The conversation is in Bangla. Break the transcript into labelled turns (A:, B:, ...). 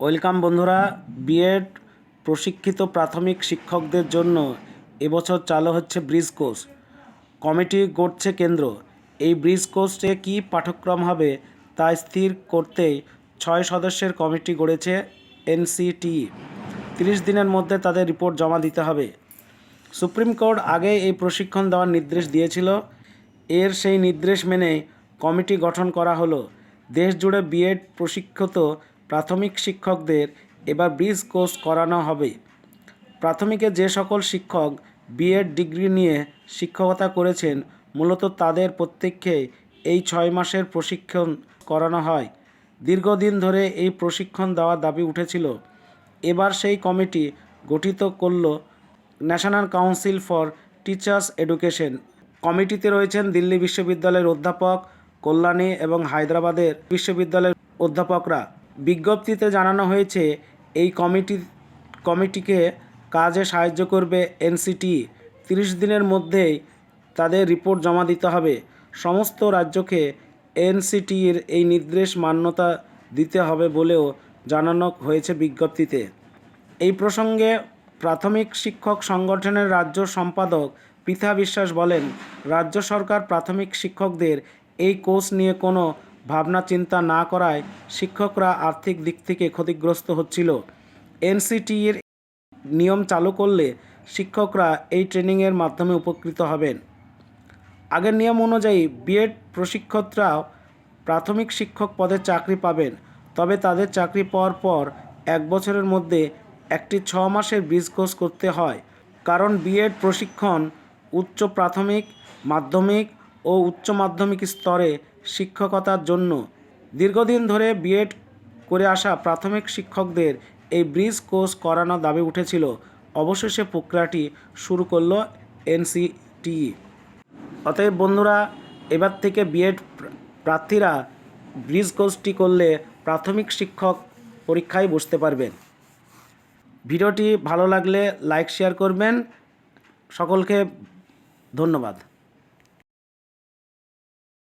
A: ওয়েলকাম বন্ধুরা, বিএড প্রশিক্ষিত প্রাথমিক শিক্ষকদের জন্য এবছর চালু হচ্ছে ব্রিজ কোর্স। কমিটি গড়ছে কেন্দ্র। এই ব্রিজ কোর্সে কী পাঠ্যক্রম হবে তা স্থির করতেই ছয় সদস্যের কমিটি গড়েছে এনসিটি তিরিশ দিনের মধ্যে তাদের রিপোর্ট জমা দিতে হবে। সুপ্রিম কোর্ট আগে এই প্রশিক্ষণ দেওয়ার নির্দেশ দিয়েছিল। এর সেই নির্দেশ মেনে কমিটি গঠন করা হলো। দেশ জুড়ে বিএড প্রশিক্ষিত প্রাথমিক শিক্ষকদের এবার ব্রিজ কোর্স করানো হবে। প্রাথমিকে যে সকল শিক্ষক বিএড ডিগ্রি নিয়ে শিক্ষকতা করেছেন, মূলত তাদের প্রত্যেককে এই ছয় মাসের প্রশিক্ষণ করানো হয়। দীর্ঘদিন ধরে এই প্রশিক্ষণ দেওয়ার দাবি উঠেছিল। এবার সেই কমিটি গঠিত করল national council for teachers education. কমিটিতে রয়েছেন দিল্লি বিশ্ববিদ্যালয়ের অধ্যাপক, কল্যাণী এবং হায়দ্রাবাদের বিশ্ববিদ্যালয়ের অধ্যাপকরা। বিজ্ঞপ্তিতে জানানো হয়েছে, এই কমিটি, কমিটিকে কাজে সাহায্য করবে এনসিটি। তিরিশ দিনের মধ্যেই তাদের রিপোর্ট জমা দিতে হবে। সমস্ত রাজ্যকে এনসিটির এই নির্দেশ মান্যতা দিতে হবে বলেও জানানো হয়েছে বিজ্ঞপ্তিতে। এই প্রসঙ্গে প্রাথমিক শিক্ষক সংগঠনের রাজ্য সম্পাদক পৃথা বিশ্বাস বলেন, রাজ্য সরকার প্রাথমিক শিক্ষকদের এই কোর্স নিয়ে কোনো ভাবনা চিন্তা না করায় শিক্ষকরা আর্থিক দিক থেকে ক্ষতিগ্রস্ত হচ্ছিল। এনসিটির নিয়ম চালু করলে শিক্ষকরা এই ট্রেনিংয়ের মাধ্যমে উপকৃত হবেন। আগের নিয়ম অনুযায়ী বিএড প্রশিক্ষকরাও প্রাথমিক শিক্ষক পদে চাকরি পাবেন, তবে তাদের চাকরি পাওয়ার পর এক বছরের মধ্যে একটি ছ মাসের ব্রিজ কোর্স করতে হয়। কারণ বিএড প্রশিক্ষণ উচ্চ প্রাথমিক, মাধ্যমিক ও উচ্চ মাধ্যমিক স্তরে শিক্ষকতার জন্য দীর্ঘদিন ধরে বিএড করে আসা প্রাথমিক শিক্ষকদের এই ব্রিজ কোর্স করানোর দাবি উঠেছিল। অবশেষে প্রক্রিয়াটি শুরু করল এনসিটিই। অতএব বন্ধুরা, এবার থেকে বিএড প্রার্থীরা ব্রিজ কোর্সটি করলে প্রাথমিক শিক্ষক পরীক্ষায় বসতে পারবেন। ভিডিওটি ভালো লাগলে লাইক, শেয়ার করবেন। সকলকে ধন্যবাদ।